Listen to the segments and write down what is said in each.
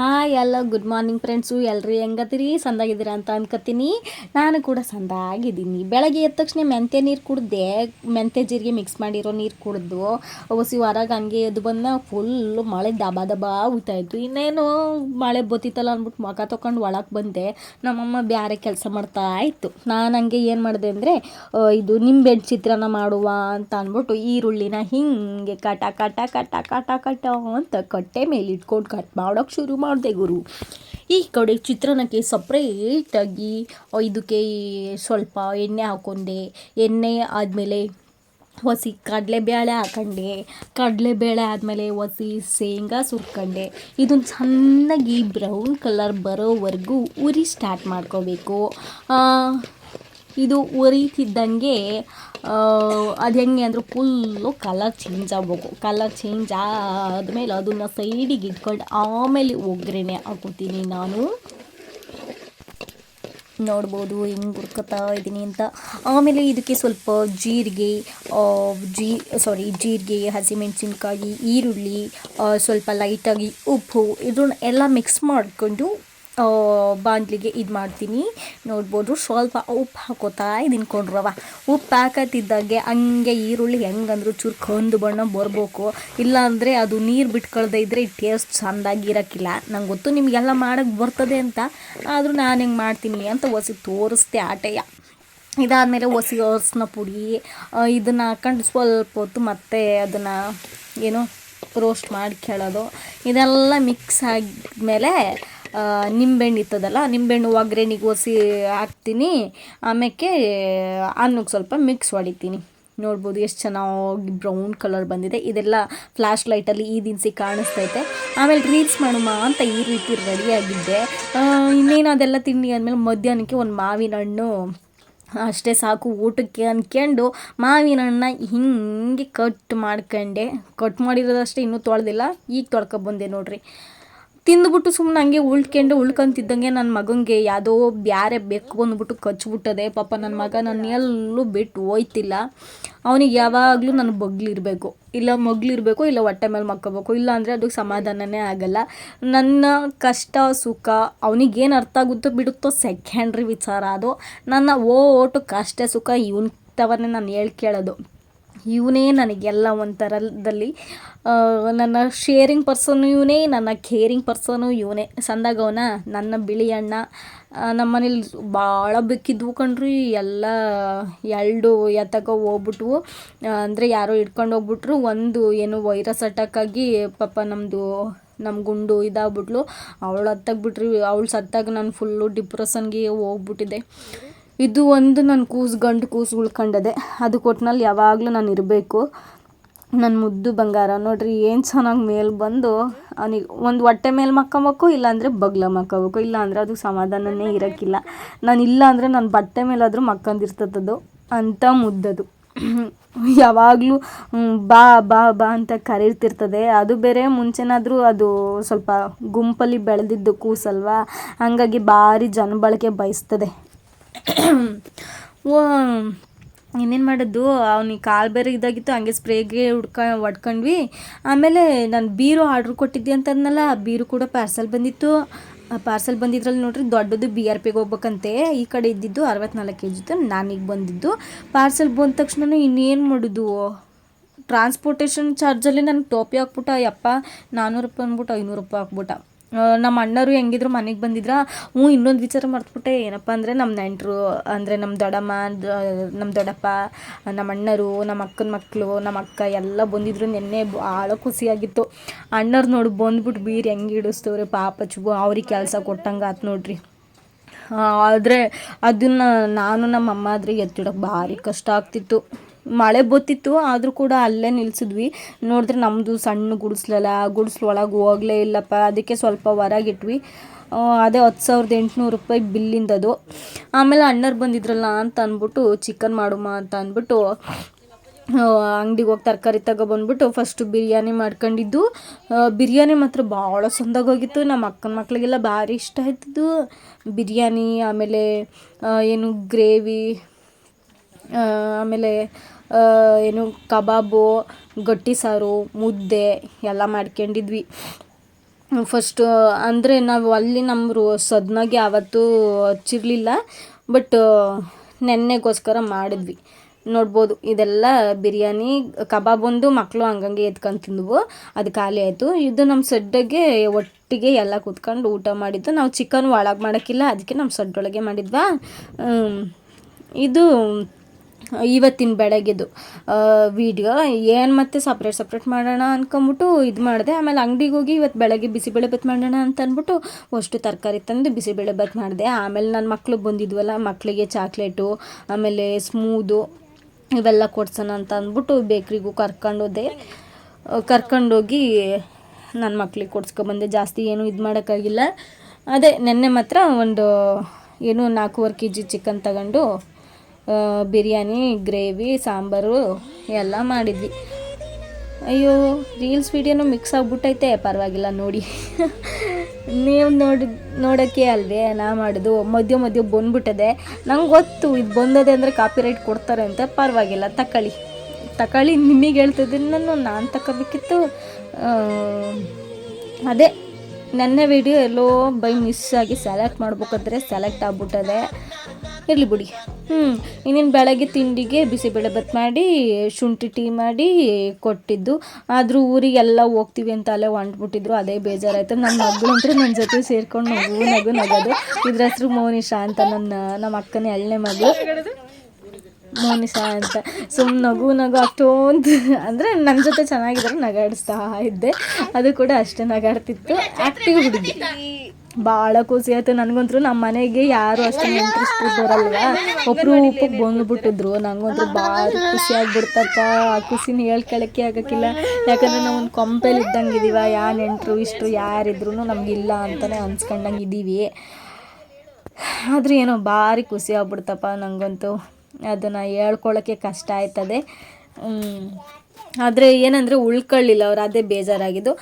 Hi ಎಲ್ಲ good morning friends ಎಲ್ಲರೂ ಹೆಂಗತ್ತೀರಿ ಸಂದಾಗಿದ್ದೀರಾ ಅಂತ ಅನ್ಕೋತೀನಿ ನಾನು ಕೂಡ ಸಂದಾಗಿದ್ದೀನಿ. ಬೆಳಗ್ಗೆ ಎದ್ದ ತಕ್ಷಣ ಮೆಂತ್ಯ ನೀರು ಕುಡ್ದೆ, ಮೆಂತ್ಯ ಜೀರಿಗೆ ಮಿಕ್ಸ್ ಮಾಡಿರೋ ನೀರು ಕುಡಿದು ಒಸಿ ಹೊರಗೆ ಹಂಗೆ ಎದ್ದು ಬಂದ ಫುಲ್ಲು ಮಳೆ ದಬ ದಬ ಇತ್ತು. ಇನ್ನೇನು ಮಳೆ ಬತ್ತಿತ್ತಲ್ಲ ಅಂದ್ಬಿಟ್ಟು ಮಗ ತೊಗೊಂಡು ಒಳಗೆ ಬಂದೆ. ನಮ್ಮಮ್ಮ ಬ್ಯಾರೆ ಕೆಲಸ ಮಾಡ್ತಾ ಇತ್ತು. ನಾನು ಹಂಗೆ ಏನು ಮಾಡಿದೆ ಅಂದರೆ ಇದು ನಿಂಬೆ ಚಿತ್ರಾನ್ನ ಮಾಡುವ ಅಂತ ಅಂದ್ಬಿಟ್ಟು ಈರುಳ್ಳಿನ ಹಿಂಗೆ ಕಟ ಕಟ ಕಟ ಕಟ ಕಟ ಅಂತ ಕಟ್ಟೆ ಮೇಲೆ ಇಟ್ಕೊಂಡು ಕಟ್ ಮಾಡೋಕೆ ಶುರು ಮಾಡಿದೆ ಗುರು. ಈ ಕಡೆ ಚಿತ್ರಾನ್ನಕ್ಕೆ ಸಪ್ರೇಟಾಗಿ ಇದಕ್ಕೆ ಸ್ವಲ್ಪ ಎಣ್ಣೆ ಹಾಕೊಂಡೆ. ಎಣ್ಣೆ ಆದಮೇಲೆ ಒಸಿ ಕಡಲೆಬೇಳೆ ಹಾಕೊಂಡೆ. ಕಡಲೆಬೇಳೆ ಆದಮೇಲೆ ಒಸಿ ಶೇಂಗಾ ಸುರ್ಕೊಂಡೆ. ಇದನ್ನು ಚೆನ್ನಾಗಿ ಬ್ರೌನ್ ಕಲರ್ ಬರೋವರೆಗೂ ಉರಿ ಸ್ಟಾರ್ಟ್ ಮಾಡ್ಕೋಬೇಕು. ಇದು ಉರಿತಿದ್ದಂಗೆ ಅದು ಹೆಂಗೆ ಅಂದ್ರೆ ಫುಲ್ಲು ಕಲರ್ ಚೇಂಜ್ ಆಗ್ಬೇಕು. ಕಲರ್ ಚೇಂಜ್ ಆದಮೇಲೆ ಅದನ್ನು ಸೈಡಿಗೆ ಇಟ್ಕೊಂಡು ಆಮೇಲೆ ಒಗ್ಗರಣೆ ಹಾಕೋತೀನಿ ನಾನು. ನೋಡ್ಬೋದು ಹೆಂಗೆ ಹುರ್ಕೊತಾ ಇದ್ದೀನಿ ಅಂತ. ಆಮೇಲೆ ಇದಕ್ಕೆ ಸ್ವಲ್ಪ ಜೀರಿಗೆ ಜೀ ಸಾರಿ ಜೀರಿಗೆ, ಹಸಿಮೆಣಸಿನ್ಕಾಯಿ, ಈರುಳ್ಳಿ ಸ್ವಲ್ಪ ಲೈಟಾಗಿ ಉಪ್ಪು, ಇದನ್ನ ಎಲ್ಲ ಮಿಕ್ಸ್ ಮಾಡಿಕೊಂಡು ಬಾಂಡ್ಲಿಗೆ ಇದು ಮಾಡ್ತೀನಿ. ನೋಡ್ಬೋದು, ಸ್ವಲ್ಪ ಉಪ್ಪು ಹಾಕೋತಾ ಇದೀನಿ ಕೊಂಡ್ರವ ಉಪ್ಪು ಹಾಕತ್ತಿದ್ದಾಗೆ ಹಂಗೆ ಈರುಳ್ಳಿ ಹೆಂಗಂದ್ರು ಚೂರು ಕಂದು ಬಣ್ಣ ಬರ್ಬೇಕು. ಇಲ್ಲಾಂದರೆ ಅದು ನೀರು ಬಿಟ್ಕೊಳ್ದೆ ಇದ್ದರೆ ಟೇಸ್ಟ್ ಚೆಂದಾಗಿರೋಕ್ಕಿಲ್ಲ. ನಂಗೆ ಗೊತ್ತು ನಿಮಗೆಲ್ಲ ಮಾಡೋಕ್ಕೆ ಬರ್ತದೆ ಅಂತ. ಆದರೂ ನಾನು ಹೆಂಗೆ ಮಾಡ್ತೀನಿ ಅಂತ ಹೊಸಿ ತೋರಿಸ್ದೆ ಆಟೆಯ. ಇದಾದಮೇಲೆ ಹೊಸಿ ಅರ್ಸಿನ ಪುಡಿ ಇದನ್ನು ಹಾಕೊಂಡು ಸ್ವಲ್ಪ ಹೊತ್ತು ಮತ್ತೆ ಅದನ್ನು ಏನು ರೋಸ್ಟ್ ಮಾಡಿ ಕೇಳೋದು. ಇದೆಲ್ಲ ಮಿಕ್ಸ್ ಆದಮೇಲೆ ನಿಂಬೆಹಣ್ಣು ಇತ್ತದಲ್ಲ, ನಿಂಬೆಹಣ್ಣು ಒಗ್ಗರಣೆಗೆ ಒಸಿ ಹಾಕ್ತೀನಿ. ಆಮೇಲೆ ಅನ್ನಕ್ಕೆ ಸ್ವಲ್ಪ ಮಿಕ್ಸ್ ಹೊಡಿತೀನಿ ನೋಡ್ಬೋದು ಎಷ್ಟು ಚೆನ್ನಾಗಿ ಬ್ರೌನ್ ಕಲರ್ ಬಂದಿದೆ. ಇದೆಲ್ಲ ಫ್ಲ್ಯಾಶ್ ಲೈಟಲ್ಲಿ ಈ ದಿನಸಿ ಕಾಣಿಸ್ತೈತೆ ಆಮೇಲೆ ರೀಲ್ಸ್ ಮಾಡುಮ ಅಂತ ಈ ರೀತಿ ರೆಡಿಯಾಗಿದ್ದೆ ಇನ್ನೇನು ಅದೆಲ್ಲ ತಿಂಡಿ ಆದಮೇಲೆ ಮಧ್ಯಾಹ್ನಕ್ಕೆ ಒಂದು ಮಾವಿನ ಹಣ್ಣು. ಅಷ್ಟೇ ಸಾಕು ಊಟಕ್ಕೆ ಅಂದ್ಕೊಂಡು ಮಾವಿನ ಹಣ್ಣ ಹಿಂಗೆ ಕಟ್ ಮಾಡ್ಕೊಂಡೆ. ಕಟ್ ಮಾಡಿರೋದಷ್ಟೇ ಇನ್ನೂ ತೊಳೆದಿಲ್ಲ. ಈಗ ತೊಳ್ಕೊಬಂದೆ ನೋಡಿರಿ. ತಿಂದುಬಿಟ್ಟು ಸುಮ್ಮನೆ ಹಂಗೆ ಉಳ್ಕೊಂಡು ಉಳ್ಕೊಂತಿದ್ದಂಗೆ ನನ್ನ ಮಗನಿಗೆ ಯಾವುದೋ ಬ್ಯಾರೆ ಬೆಕ್ಕು ಬಂದ್ಬಿಟ್ಟು ಕಚ್ಬಿಟ್ಟದೆ. ಪಾಪ ನನ್ನ ಮಗ ನನ್ನ ಎಲ್ಲೂ ಬಿಟ್ಟು ಹೋಯ್ತಿಲ್ಲ. ಅವನಿಗೆ ಯಾವಾಗಲೂ ನನ್ನ ಬಗ್ಲಿರಬೇಕು. ಇಲ್ಲ ಮಗ್ಲಿರಬೇಕು, ಇಲ್ಲ ಹೊಟ್ಟೆ ಮೇಲೆ ಮಕ್ಕೋಬೇಕು. ಇಲ್ಲ ಅಂದರೆ ಅದಕ್ಕೆ ಸಮಾಧಾನನೇ ಆಗಲ್ಲ. ನನ್ನ ಕಷ್ಟ, ಸುಖ ಅವನಿಗೇನು ಅರ್ಥ ಆಗುತ್ತೋ ಬಿಡುತ್ತೋ ಸೆಕೆಂಡ್ರಿ ವಿಚಾರ ಅದು. ನನ್ನ ಓಟು ಕಷ್ಟ, ಸುಖ, ಇವನ್ ತವನ್ನೇ ನಾನು ಹೇಳಿ ಕೇಳೋದು. ಇವನೇ ನನಗೆಲ್ಲ ಒಂಥರದಲ್ಲಿ ನನ್ನ ಶೇರಿಂಗ್ ಪರ್ಸನು ಇವನೇ, ನನ್ನ ಕೇರಿಂಗ್ ಪರ್ಸನು ಇವನೇ. ಸಂದಾಗವನ ನನ್ನ ಬಿಳಿ ಅಣ್ಣ ನಮ್ಮ ಮನೇಲಿ ಭಾಳ ಬೆಕ್ಕಿದ್ವು ಕಣ್ರಿ. ಎಲ್ಲ ಎರಡು ಎತ್ತಕ ಹೋಗ್ಬಿಟ್ವು. ಅಂದರೆ ಯಾರೋ ಇಟ್ಕೊಂಡು ಹೋಗ್ಬಿಟ್ರು. ಒಂದು ಏನು ವೈರಸ್ ಅಟ್ಯಾಕ್ ಆಗಿ ಪಾಪ ನಮ್ಮದು ನಮ್ಮ ಗುಂಡು ಇದಾಗ್ಬಿಟ್ಲು. ಅವಳು ಹತ್ತಾಗ್ಬಿಟ್ರಿ ಅವಳು ಸತ್ತಾಗ ನಾನು ಫುಲ್ಲು ಡಿಪ್ರೆಸನ್ಗೆ ಹೋಗ್ಬಿಟ್ಟಿದ್ದೆ. ಇದು ಒಂದು ನನ್ನ ಕೂಸು, ಗಂಡು ಕೂಸು ಉಳ್ಕೊಂಡದೆ ಅದು ಕೊಟ್ಟಿನಲ್ಲಿ ಯಾವಾಗಲೂ ನಾನು ಇರಬೇಕು. ನನ್ನ ಮುದ್ದು ಬಂಗಾರ. ನೋಡ್ರಿ, ಏನು ಚೆನ್ನಾಗಿ ಮೇಲೆ ಬಂದು ಅವನಿಗೆ ಒಂದು ಹೊಟ್ಟೆ ಮೇಲೆ ಮಕ್ಕೊಬೇಕು, ಇಲ್ಲಾಂದರೆ ಬಗ್ಲ ಮಕ್ಕೋಬೇಕು. ಇಲ್ಲಾಂದರೆ ಅದು ಸಮಾಧಾನನೇ ಇರೋಕ್ಕಿಲ್ಲ. ನಾನು ಇಲ್ಲ ಅಂದರೆ ನನ್ನ ಬಟ್ಟೆ ಮೇಲಾದರೂ ಮಕ್ಕಂದಿರ್ತದದು. ಅಂಥ ಮುದ್ದದು. ಯಾವಾಗಲೂ ಬಾ ಬಾ ಬಾ ಅಂತ ಕರೀತಿರ್ತದೆ ಅದು ಬೇರೆ, ಮುಂಚೆನಾದರೂ ಅದು ಸ್ವಲ್ಪ ಗುಂಪಲ್ಲಿ ಬೆಳೆದಿದ್ದು ಕೂಸಲ್ವಾ? ಹಾಗಾಗಿ ಭಾರಿ ಜನಬಳಕೆ ಬಯಸ್ತದೆ. ಇನ್ನೇನು ಮಾಡೋದು ಅವ್ನಿಗೆ ಕಾಲು ಬೇರೆ ಇದಾಗಿತ್ತು, ಹಂಗೆ ಸ್ಪ್ರೇಗೆ ಹುಡ್ಕ ಹೊಡ್ಕೊಂಡ್ವಿ ಆಮೇಲೆ ನಾನು ಬೀರು ಆರ್ಡ್ರ್ ಕೊಟ್ಟಿದ್ದೆ ಅಂತಂದ್ನಲ್ಲ ಬೀರು ಕೂಡ ಪಾರ್ಸಲ್ ಬಂದಿತ್ತು. ಆ ಪಾರ್ಸಲ್ ಬಂದಿದ್ರಲ್ಲಿ ನೋಡ್ರಿ, ದೊಡ್ಡದು ಬಿ ಆರ್ ಪಿಗೆ ಹೋಗ್ಬೇಕಂತೆ. ಈ ಕಡೆ ಇದ್ದಿದ್ದು ಅರವತ್ನಾಲ್ಕು ಕೆ ಜಿತ್ತು ನಾನೀಗ ಬಂದಿದ್ದು. ಪಾರ್ಸಲ್ ಬಂದ ತಕ್ಷಣ ಇನ್ನೇನು ಮಾಡೋದು? ಟ್ರಾನ್ಸ್ಪೋರ್ಟೇಷನ್ ಚಾರ್ಜಲ್ಲಿ ನನಗೆ ಟೋಪಿ ಹಾಕ್ಬಿಟ್ಟ, ಯಪ್ಪ ನಾನ್ನೂರು ರೂಪಾಯಿ ಅಂದ್ಬಿಟ್ಟು ಐನೂರು ರೂಪಾಯಿ ಹಾಕ್ಬಿಟ್ಟ. ನಮ್ಮ ಅಣ್ಣರು ಹೆಂಗಿದ್ರು ಮನೆಗೆ ಬಂದಿದ್ರ, ಹ್ಞೂ, ಇನ್ನೊಂದು ವಿಚಾರ ಮರ್ತ್ಬಿಟ್ಟೆ. ಏನಪ್ಪ ಅಂದರೆ ನಮ್ಮ ನೆಂಟರು, ಅಂದರೆ ನಮ್ಮ ದೊಡ್ಡಮ್ಮ ನಮ್ಮ ದೊಡ್ಡಪ್ಪ, ನಮ್ಮ ಅಣ್ಣರು, ನಮ್ಮ ಅಕ್ಕನ ಮಕ್ಕಳು ನಮ್ಮ ಅಕ್ಕ ಎಲ್ಲ ಬಂದಿದ್ರು. ನಿನ್ನೆ ಭಾಳ ಖುಷಿಯಾಗಿತ್ತು. ಅಣ್ಣರು ನೋಡಿ ಬಂದ್ಬಿಟ್ಟು ಬೀರು ಹೆಂಗೆ ಇಡಿಸ್ತವ್ರೆ ಪಾಪ ಚುಬು ಅವ್ರಿಗೆ ಕೆಲಸ ಕೊಟ್ಟಂಗೆ ಆತು ನೋಡ್ರಿ. ಆದರೆ ಅದನ್ನು ನಾನು ನಮ್ಮ ಅಮ್ಮ ಆದರೆ ಎತ್ತಿಡೋಕೆ ಭಾರಿ ಕಷ್ಟ ಆಗ್ತಿತ್ತು. ಮಳೆ ಬತ್ತಿತ್ತು ಆದರೂ ಕೂಡ ಅಲ್ಲೇ ನಿಲ್ಸಿದ್ವಿ. ನೋಡಿದ್ರೆ ನಮ್ಮದು ಸಣ್ಣ ಗುಡಿಸ್ಲಲ್ಲ ಗುಡಿಸ್ಲು ಒಳಗೆ ಹೋಗಲೇ ಇಲ್ಲಪ್ಪ, ಅದಕ್ಕೆ ಸ್ವಲ್ಪ ಹೊರಗಿಟ್ವಿ ಅದೇ ಹತ್ತು ಸಾವಿರದ ಎಂಟುನೂರು ರೂಪಾಯಿ ಬಿಲ್ಲಿಂದದು ಆಮೇಲೆ ಅಣ್ಣರು ಬಂದಿದ್ರಲ್ಲ ಅಂತ ಅಂದ್ಬಿಟ್ಟು, ಚಿಕನ್ ಮಾಡುಮ ಅಂತ ಅಂದ್ಬಿಟ್ಟು ಅಂಗಡಿಗೆ ಹೋಗಿ ತರಕಾರಿ ತಗೊಬಂದ್ಬಿಟ್ಟು ಫಸ್ಟು ಬಿರಿಯಾನಿ ಮಾಡ್ಕೊಂಡಿದ್ದು. ಬಿರಿಯಾನಿ ಮಾತ್ರ ಭಾಳ ಹೋಗಿತ್ತು. ನಮ್ಮ ಅಕ್ಕನ ಮಕ್ಕಳಿಗೆಲ್ಲ ಭಾರಿ ಇಷ್ಟ ಆಯ್ತಿದ್ದು ಬಿರಿಯಾನಿ, ಆಮೇಲೆ ಏನು ಗ್ರೇವಿ ಆಮೇಲೆ ಏನು, ಕಬಾಬು, ಗಟ್ಟಿ ಸಾರು, ಮುದ್ದೆ ಎಲ್ಲ ಮಾಡ್ಕೊಂಡಿದ್ವಿ. ಫಸ್ಟ್, ಅಂದರೆ ನಾವು ಅಲ್ಲಿ ನಮ್ಮ ರೂ, ಸದ್ನಾಗೆ ಯಾವತ್ತೂ ಹಚ್ಚಿರಲಿಲ್ಲ. ಬಟ್, ನೆನ್ನೆಗೋಸ್ಕರ ಮಾಡಿದ್ವಿ. ನೋಡ್ಬೋದು, ಇದೆಲ್ಲ ಬಿರಿಯಾನಿ ಕಬಾಬ್ ಒಂದು ಮಕ್ಕಳು ಹಂಗಂಗೆ ಎತ್ಕೊಂಡು ತಿಂದವು. ಅದು ಖಾಲಿ ಆಯಿತು. ಇದು ನಮ್ಮ ಸಡ್ಡಗೆ ಒಟ್ಟಿಗೆ ಎಲ್ಲ ಕೂತ್ಕೊಂಡು ಊಟ ಮಾಡಿದ್ದು. ನಾವು ಚಿಕನ್ ಒಳಗೆ ಮಾಡೋಕ್ಕಿಲ್ಲ, ಅದಕ್ಕೆ ನಮ್ಮ ಸಡ್ಡೊಳಗೆ ಮಾಡಿದ್ವಾ. ಇದು ಇವತ್ತಿನ ಬೆಳಗ್ಗೆದು ವಿಡಿಯೋ ಏನು ಮತ್ತೆ ಸಪ್ರೇಟ್ ಸಪ್ರೇಟ್ ಮಾಡೋಣ ಅಂದ್ಕೊಂಬಿಟ್ಟು ಇದು ಮಾಡಿದೆ. ಆಮೇಲೆ ಅಂಗಡಿಗೆ ಹೋಗಿ ಇವತ್ತು ಬೆಳಗ್ಗೆ ಬಿಸಿಬೇಳೆ ಬಾತ್ ಮಾಡೋಣ ಅಂತ ಅಂದ್ಬಿಟ್ಟು ಅಷ್ಟು ತರಕಾರಿ ತಂದು ಬಿಸಿಬೇಳೆ ಬತ್ ಮಾಡಿದೆ. ಆಮೇಲೆ ನನ್ನ ಮಕ್ಳಿಗೆ ಬಂದಿದ್ವಲ್ಲ ಮಕ್ಕಳಿಗೆ ಚಾಕ್ಲೇಟು ಆಮೇಲೆ ಸ್ಮೂದು ಇವೆಲ್ಲ ಕೊಡ್ಸೋಣ ಅಂತ ಅಂದ್ಬಿಟ್ಟು ಬೇಕ್ರಿಗೂ ಕರ್ಕೊಂಡೋದೆ. ಕರ್ಕೊಂಡೋಗಿ ನನ್ನ ಮಕ್ಳಿಗೆ ಕೊಡ್ಸ್ಕೊಬಂದೆ. ಜಾಸ್ತಿ ಏನು ಇದು ಮಾಡೋಕ್ಕಾಗಿಲ್ಲ. ಅದೇ, ನೆನ್ನೆ ಮಾತ್ರ ಒಂದು, ಏನು ನಾಲ್ಕೂವರೆ ಕೆ ಜಿ ಚಿಕನ್ ತಗೊಂಡು ಬಿರಿಯಾನಿ, ಗ್ರೇವಿ, ಸಾಂಬಾರು ಎಲ್ಲ ಮಾಡಿದ್ವಿ. ಅಯ್ಯೋ, ರೀಲ್ಸ್ ವೀಡಿಯೋನೂ ಮಿಕ್ಸ್ ಆಗಿಬಿಟ್ಟೈತೆ. ಪರವಾಗಿಲ್ಲ, ನೋಡಿ. ನೀವು ನೋಡಿ ನೋಡೋಕ್ಕೆ ಅಲ್ವೇ, ನಾ ಮಾಡೋದು. ಮಧ್ಯ ಮಧ್ಯ ಬಂದ್ಬಿಟ್ಟದೆ. ನಂಗೆ ಗೊತ್ತು, ಇದು ಬಂದದೆ ಅಂದರೆ ಕಾಪಿರೈಟ್ ಕೊಡ್ತಾರೆ ಅಂತ. ಪರವಾಗಿಲ್ಲ, ತಕ್ಕಳಿ. ತಕ್ಕಳಿ ನಿಮಗೆ ಹೇಳ್ತಿದ್ದೀನಿ ನಾನು ತಗೋಬೇಕಿತ್ತು ಅದೇ, ನನ್ನ ವಿಡಿಯೋ ಎಲ್ಲೋ ಬೈ ಮಿಸ್ ಆಗಿ ಸೆಲೆಕ್ಟ್ ಮಾಡ್ಬೇಕಾದ್ರೆ ಸೆಲೆಕ್ಟ್ ಆಗ್ಬಿಟ್ಟದೆ. ಇರಲಿ ಬಿಡಿ. ಹ್ಞೂ ಇನ್ನೇನು ಬೆಳಗ್ಗೆ ತಿಂಡಿಗೆ ಬಿಸಿಬೇಳೆ ಬತ್ ಮಾಡಿ, ಶುಂಠಿ ಟೀ ಮಾಡಿ ಕೊಟ್ಟಿದ್ದು. ಆದರೂ ಊರಿಗೆಲ್ಲ ಹೋಗ್ತೀವಿ ಅಂತ ಅಲ್ಲೇ ಹೊಂಟ್ಬಿಟ್ಟಿದ್ರು. ಅದೇ ಬೇಜಾರಾಯ್ತು. ನನ್ನ ಮಗಳು ಅಂತೂ ನನ್ನ ಜೊತೆ ಸೇರ್ಕೊಂಡು ನಗು ನಗು, ನಗೋದು. ಇದ್ರ ಹೆಸರು ಮೋನಿಶಾ ಅಂತ ನನ್ನ, ನಮ್ಮ ಅಕ್ಕನ ಎಳ್ಳೆ ಮಗಳು ಮೋನಿಶಾ ಅಂತ. ಸುಮ್ಮನೆ ನಗು ನಗು ಅಷ್ಟೊಂದು ಅಂದರೆ ನನ್ನ ಜೊತೆ ಚೆನ್ನಾಗಿದ್ದಾರೆ ನಗಾಡಿಸ್ತಾ ಇದ್ದೆ. ಅದು ಕೂಡ ಅಷ್ಟೇ ನಗಾಡ್ತಿತ್ತು. ಆ್ಯಕ್ಟಿವ್ ಹುಡುಗಿ. ಭಾಳ ಖುಷಿ ಆಯ್ತು. ನನಗಂತೂ ನಮ್ಮ ಮನೆಗೆ ಯಾರು ಅಷ್ಟು ಇಂಟ್ರೆಸ್ಟ್ ಬರಲ್ವಾ ಒಬ್ಬರು ಉಪ್ಪಕ್ಕೆ ಬಂದುಬಿಟ್ಟಿದ್ರು. ನಂಗಂತೂ ಭಾಳ ಖುಷಿ ಆಗ್ಬಿಡ್ತಪ್ಪ. ಆ ಖುಷಿನ ಹೇಳ್ಕೊಳಕ್ಕೆ ಆಗಕ್ಕಿಲ್ಲ. ಯಾಕಂದರೆ ನಾವು ಒಂದು ಕೊಂಪೆಲಿ ಇದ್ದಂಗೆ ಇದೀವ ಯಾ ನೆಂಟರು ಇಷ್ಟು ಯಾರಿದ್ರು ನಮಗಿಲ್ಲ ಅಂತಲೇ ಅನ್ಸ್ಕೊಂಡಂಗೆ ಇದ್ದೀವಿ ಆದರೂ ಏನೋ ಭಾರಿ ಖುಷಿ ಆಗ್ಬಿಡ್ತಪ್ಪ ನನಗಂತೂ ಅದನ್ನು ಹೇಳ್ಕೊಳ್ಳೋಕ್ಕೆ ಕಷ್ಟ ಆಯ್ತದೆ. ಆದರೆ ಏನಂದರೆ ಉಳ್ಕೊಳ್ಳಿಲ್ಲ, ಅವ್ರು ಅದೇ ಬೇಜಾರಾಗಿದ್ದು.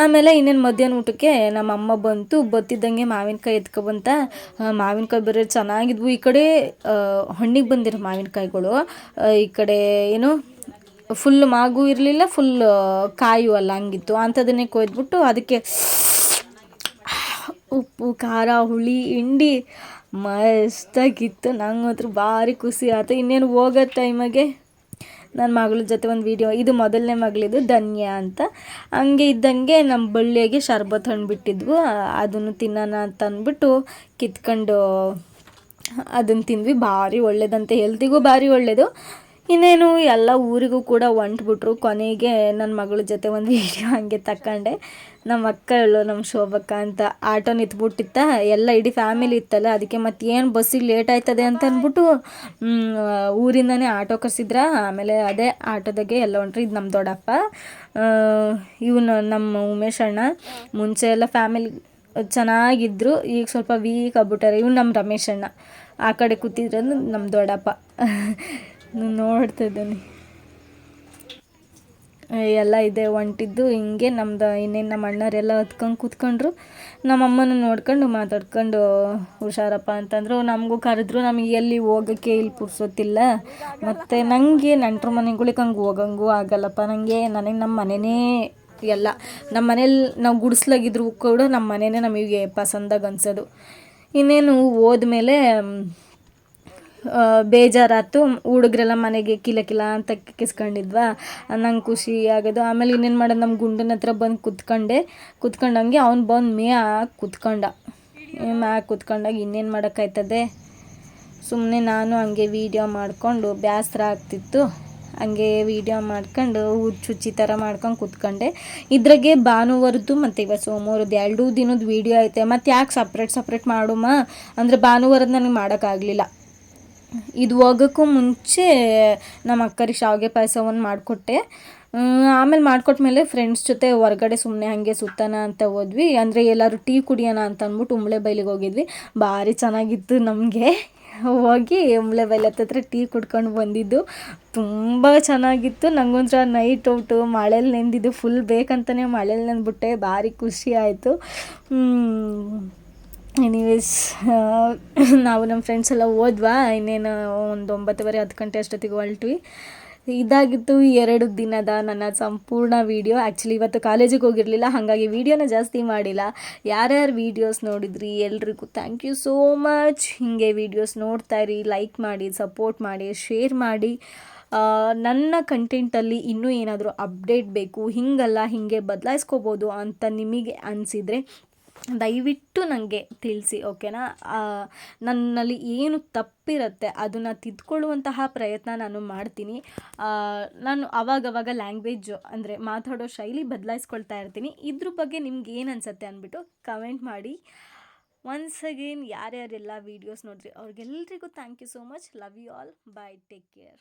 ಆಮೇಲೆ ಇನ್ನೇನು ಮಧ್ಯಾಹ್ನ ಊಟಕ್ಕೆ ನಮ್ಮ ಅಮ್ಮ ಬಂತು, ಬತ್ತಿದ್ದಂಗೆ ಮಾವಿನಕಾಯಿ ಎತ್ಕೊಬಂತ ಮಾವಿನಕಾಯಿ ಬೇರೆ ಚೆನ್ನಾಗಿದ್ವು. ಈ ಕಡೆ ಹಣ್ಣಿಗೆ ಬಂದಿರೋ ಮಾವಿನಕಾಯಿಗಳು ಈ ಕಡೆ ಏನು, ಫುಲ್ ಮಾಗು ಇರಲಿಲ್ಲ, ಫುಲ್ ಕಾಯು ಅಲ್ಲ ಹಂಗಿತ್ತು. ಅಂಥದನ್ನೇ ಕೊಯ್ದ್ಬಿಟ್ಟು ಅದಕ್ಕೆ ಉಪ್ಪು, ಖಾರ, ಹುಳಿ, ಹಿಂಡಿ ಮಸ್ತಾಗಿತ್ತು. ನಂಗೆ ಮಾತ್ರ ಭಾರಿ ಖುಷಿ ಆಯ್ತು ಇನ್ನೇನು ಹೋಗೋ ಟೈಮಾಗೆ ನನ್ನ ಮಗಳ ಜೊತೆ ಒಂದು ವೀಡಿಯೋ ಇದು ಮೊದಲನೇ ಮಗಳಿದು ಧನ್ಯ ಅಂತ. ಹಂಗೆ ಇದ್ದಂಗೆ ನಮ್ಮ ಬಳ್ಳಿಯಾಗೆ ಶರ್ಬತ್ ಹಣ್ಣು ಬಿಟ್ಟಿದ್ವು. ಅದನ್ನು ತಿನ್ನೋಣ ಅಂತ ಅಂದ್ಬಿಟ್ಟು ಕಿತ್ಕೊಂಡು ಅದನ್ನು ತಿಂದ್ವಿ. ಭಾರಿ ಒಳ್ಳೇದಂತೆ ಹೆಲ್ತಿಗೂ ಭಾರಿ ಒಳ್ಳೆಯದು ಇನ್ನೇನು ಎಲ್ಲ ಊರಿಗೂ ಕೂಡ ಹೊಂಟ್ಬಿಟ್ರು. ಕೊನೆಗೆ ನನ್ನ ಮಗಳ ಜೊತೆ ಒಂದು ವೀಡಿಯೋ ಹಂಗೆ ತಕ್ಕಂಡೆ. ನಮ್ಮ ಅಕ್ಕಳು ನಮ್ಮ ಶೋಭಕ್ಕ ಅಂತ ಆಟೋ ನಿಂತ್ಬಿಟ್ಟಿತ್ತ. ಎಲ್ಲ ಇಡೀ ಫ್ಯಾಮಿಲಿ ಇತ್ತಲ್ಲ, ಅದಕ್ಕೆ ಮತ್ತೆ ಏನು ಬಸ್ಸಿಗೆ ಲೇಟ್ ಆಯ್ತದೆ ಅಂತ ಅಂದ್ಬಿಟ್ಟು ಊರಿಂದನೇ ಆಟೋ ಕರ್ಸಿದ್ರ. ಆಮೇಲೆ ಅದೇ ಆಟೋದಾಗೆ ಎಲ್ಲ ಹೊಂಟ್ರಿ. ಇದು ನಮ್ಮ ದೊಡ್ಡಪ್ಪ ಇವನು ನಮ್ಮ ಉಮೇಶ್ ಅಣ್ಣ. ಮುಂಚೆ ಎಲ್ಲ ಫ್ಯಾಮಿಲಿ ಚೆನ್ನಾಗಿದ್ರು. ಈಗ ಸ್ವಲ್ಪ ವೀಕ್ ಆಗ್ಬಿಟ್ಟಾರೆ. ಇವ್ನು ನಮ್ಮ ರಮೇಶ್ ಅಣ್ಣ. ಆ ಕಡೆ ಕೂತಿದ್ರು ನಮ್ಮ ದೊಡ್ಡಪ್ಪ. ನೋಡ್ತಾ ಇದ್ದೀನಿ. ಎಲ್ಲ ಇದೆ ಹೊಂಟಿದ್ದು ಹಿಂಗೆ ನಮ್ದು ಇನ್ನೇನು ನಮ್ಮ ಅಣ್ಣರೆಲ್ಲ ಹತ್ಕೊಂಡು ಕೂತ್ಕೊಂಡ್ರು, ನಮ್ಮ ಅಮ್ಮನ ನೋಡ್ಕೊಂಡು ಮಾತಾಡ್ಕೊಂಡು, ಹುಷಾರಪ್ಪ ಅಂತಂದರು. ನಮಗೂ ಕರೆದ್ರು, ನಮಗೆ ಎಲ್ಲಿ ಹೋಗೋಕ್ಕೆ ಇಲ್ಲಿ ಪುರ್ಸೋತಿಲ್ಲ ಮತ್ತು ನನಗೆ ನೆಂಟ್ರ ಮನೆಗಳಿಗೆ ಹಂಗೆ ಹೋಗಂಗೂ ಆಗಲ್ಲಪ್ಪ. ನನಗೆ ನನಗೆ ನಮ್ಮ ಮನೆಯೇ ಎಲ್ಲ, ನಮ್ಮ ಮನೇಲಿ ನಾವು ಗುಡಿಸ್ಲಾಗಿದ್ರು ಕೂಡ ನಮ್ಮ ಮನೆಯೇ ನಮಗೆ ಪಸಂದಾಗ ಅನ್ಸೋದು. ಇನ್ನೇನು ಹೋದ್ಮೇಲೆ ಬೇಜಾರಾಯ್ತು ಹುಡುಗ್ರೆಲ್ಲ ಮನೆಗೆ ಕಿಲ ಕಿಲ ಅಂತ ಕಿಸ್ಕೊಂಡಿದ್ವಾ, ನಂಗೆ ಖುಷಿ ಆಗೋದು. ಆಮೇಲೆ ಇನ್ನೇನು ಮಾಡೋದು ನಮ್ಮ ಗುಂಡನ ಹತ್ರ ಬಂದು ಕುತ್ಕೊಂಡೆ. ಕುತ್ಕೊಂಡಂಗೆ ಅವ್ನು ಬಂದು ಮ್ಯಾಗ ಕುತ್ಕೊಂಡ. ಮ್ಯಾಗ ಕುತ್ಕೊಂಡಾಗ ಇನ್ನೇನು ಮಾಡೋಕ್ಕಾಯ್ತದೆ? ಸುಮ್ಮನೆ ನಾನು ಹಂಗೆ ವೀಡಿಯೋ ಮಾಡಿಕೊಂಡು ಬೇಸರ ಆಗ್ತಿತ್ತು. ಹಂಗೆ ವೀಡಿಯೋ ಮಾಡ್ಕೊಂಡು ಹುಚ್ಚುಚ್ಚಿ ಥರ ಮಾಡ್ಕೊಂಡು ಕುತ್ಕೊಂಡೆ. ಇದ್ರಾಗೆ ಭಾನುವಾರದ್ದು ಮತ್ತು ಇವಾಗ ಸೋಮವಾರದ್ದು ಎರಡೂ ದಿನದ ವೀಡಿಯೋ ಐತೆ. ಮತ್ತು ಯಾಕೆ ಸಪ್ರೇಟ್ ಸಪ್ರೇಟ್ ಮಾಡುಮ? ಅಂದರೆ ಭಾನುವಾರದ ನನಗೆ ಮಾಡೋಕ್ಕಾಗಲಿಲ್ಲ ಇದು ಹೋಗೋಕ್ಕೂ ಮುಂಚೆ ನಮ್ಮ ಅಕ್ಕರಿಗೆ ಶಾವಿಗೆ ಪಾಯಸ ಒಂದು ಮಾಡಿಕೊಟ್ಟೆ ಆಮೇಲೆ ಮಾಡಿಕೊಟ್ಮೇಲೆ ಫ್ರೆಂಡ್ಸ್ ಜೊತೆ ಹೊರಗಡೆ ಸುಮ್ಮನೆ ಹಾಗೆ ಸುತ್ತಾನ ಅಂತ ಹೋದ್ವಿ. ಅಂದರೆ ಎಲ್ಲರೂ ಟೀ ಕುಡಿಯೋಣ ಅಂತ ಅಂದ್ಬಿಟ್ಟು ಉಂಬ್ಳೆ ಬೈಲಿಗೆ ಹೋಗಿದ್ವಿ. ಭಾರಿ ಚೆನ್ನಾಗಿತ್ತು ನಮಗೆ. ಹೋಗಿ ಉಂಬಳೆ ಬೈಲಿ ಹತ್ತತ್ರ ಟೀ ಕುಡ್ಕೊಂಡು ಬಂದಿದ್ದು. ತುಂಬ ಚೆನ್ನಾಗಿತ್ತು. ನಂಗೊಂಥರ ನೈಟ್ ಔಟು ಮಳೇಲಿ ನೆಂದಿದ್ದು ಫುಲ್ ಬೇಕಂತಲೇ ಮಳೇಲಿ ನೆಂದ್ಬಿಟ್ಟೆ. ಭಾರಿ ಖುಷಿ ಆಯಿತು. ಎನಿವೇಸ್ ನಾವು ನಮ್ಮ ಫ್ರೆಂಡ್ಸ್ ಎಲ್ಲ ಹೋದ್ವಾ? ಇನ್ನೇನು ಒಂದು ಒಂಬತ್ತುವರೆ, ಹತ್ತು ಗಂಟೆ ಅಷ್ಟೊತ್ತಿಗೆ ಹೊರಟ್ವಿ. ಇದಾಗಿತ್ತು ಎರಡು ದಿನದ ನನ್ನ ಸಂಪೂರ್ಣ ವಿಡಿಯೋ ಆ್ಯಕ್ಚುಲಿ ಇವತ್ತು ಕಾಲೇಜಿಗೆ ಹೋಗಿರಲಿಲ್ಲ, ಹಾಗಾಗಿ ವೀಡಿಯೋನ ಜಾಸ್ತಿ ಮಾಡಿಲ್ಲ. ಯಾರ್ಯಾರು ವೀಡಿಯೋಸ್ ನೋಡಿದ್ರಿ ಎಲ್ರಿಗೂ ಥ್ಯಾಂಕ್ ಯು ಸೋ ಮಚ್ ಹೀಗೆ ವೀಡಿಯೋಸ್ ನೋಡ್ತಾ ಇರಿ ಲೈಕ್ ಮಾಡಿ ಸಪೋರ್ಟ್ ಮಾಡಿ ಶೇರ್ ಮಾಡಿ. ನನ್ನ ಕಂಟೆಂಟಲ್ಲಿ ಇನ್ನೂ ಏನಾದರೂ ಅಪ್ಡೇಟ್ ಬೇಕು, ಹಿಂಗಲ್ಲ, ಹೀಗೆ ಬದಲಾಯಿಸ್ಕೋಬೋದು ಅಂತ ನಿಮಗೆ ಅನಿಸಿದರೆ ದಯವಿಟ್ಟು ನನಗೆ ತಿಳಿಸಿ, ಓಕೆನಾ? ನನ್ನಲ್ಲಿ ಏನು ತಪ್ಪಿರುತ್ತೆ ಅದನ್ನು ತಿದ್ಕೊಳ್ಳುವಂತಹ ಪ್ರಯತ್ನ ನಾನು ಮಾಡ್ತೀನಿ. ನಾನು ಅವಾಗವಾಗ ಲ್ಯಾಂಗ್ವೇಜ್ ಅಂದರೆ ಮಾತಾಡೋ ಶೈಲಿ ಬದಲಾಯಿಸ್ಕೊಳ್ತಾ ಇರ್ತೀನಿ. ಇದ್ರ ಬಗ್ಗೆ ನಿಮ್ಗೆ ಏನು ಅನಿಸುತ್ತೆ ಅಂದ್ಬಿಟ್ಟು ಕಮೆಂಟ್ ಮಾಡಿ. ಒನ್ಸ್ ಅಗೇನ್ ಯಾರ್ಯಾರೆಲ್ಲ ವೀಡಿಯೋಸ್ ನೋಡ್ರಿ, ಅವ್ರಿಗೆಲ್ರಿಗೂ thank you so much love you all bye take care